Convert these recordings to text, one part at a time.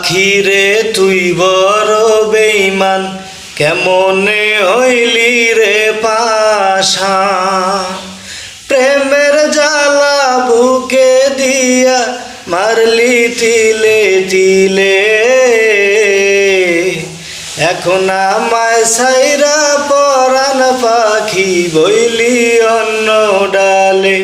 পাখিরে তুই বড় বেইমান কেমনে হইলি রে পাশা? প্রেমের জ্বালা বুকে দিয়া মারলি তিলে তিলে। এখন আমায় সাইরা পরাণ পাখি বইলি অন্য ডালে।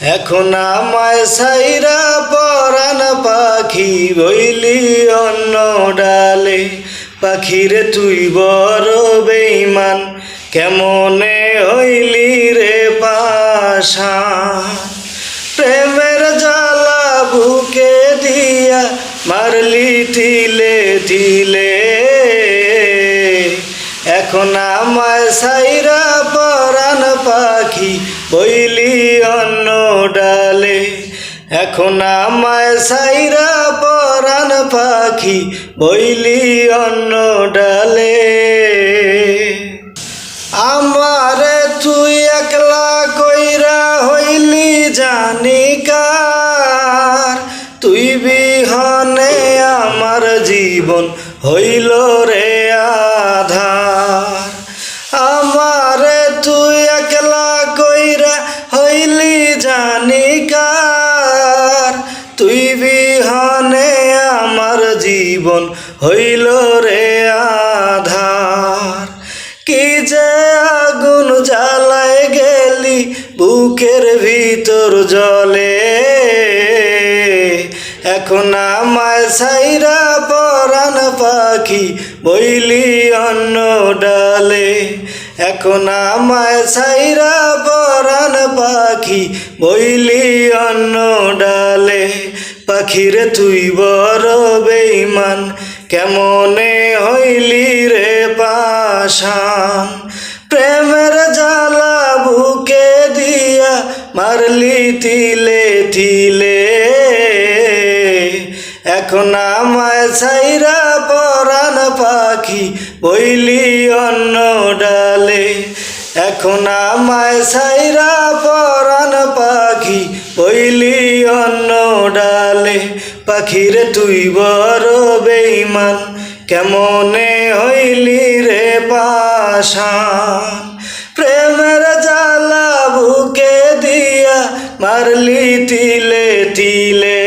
এখন আমায় সাইরা পরাণ পাখি বইলি অন্য ডালে। পাখিরে তুই বড় বেইমান কেমনে হইলি রে পাশা? প্রেমের জ্বালা বুকে দিয়া মারলি তিলে তিলে এখন আমায় সাইরা পরাণ পাখি বইলি অন্য ডালে। এখন আমায় সাইরা পরাণ পাখি বইলি অন্য ডালে। আমারে তুই একলা কইরা হইলি জানি কার তুই বিহনে আমার জীবন হইল রে আধার। বিহনে আমার জীবন হইল রে আধার। কি যে আগুন জ্বালায় গেলি বুকের ভিতর জলে। এখন আমায় সাইরা পরাণ পাখি বইলি অন্য ডালে। এখন আমায় সাইরা পরাণ পাখি, বইলি অন্য ডালে। পাখিরে তুই বড় বেইমান কেমনে হইলি রে পাশান প্রেমের জ্বালা বুকে দিয়া মারলি তিলে তিলে এখন আমায় সাইরা পরাণ পাখি বইলি অন্য ডালে। এখন আমায় সাইরা পরাণ পাখি বইলি অন্য ডালে। পাখিরে তুই বড় বেইমান কেমনে হইলি রে পাশান প্রেমের জ্বালা বুকে দিয়া মারলি তিলে তিলে।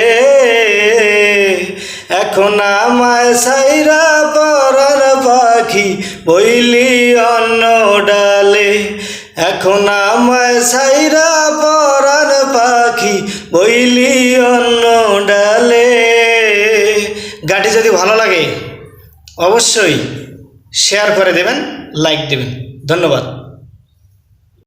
এখন আমায় সাইরা পরাণ পাখি বইলি অন্য ডালে। এখন আমায় সাইরা পরাণ পাখি বইলি অন্য ডালে। গাটি যদি ভালো লাগে, অবশ্যই শেয়ার করে দেবেন লাইক দেবেন। ধন্যবাদ।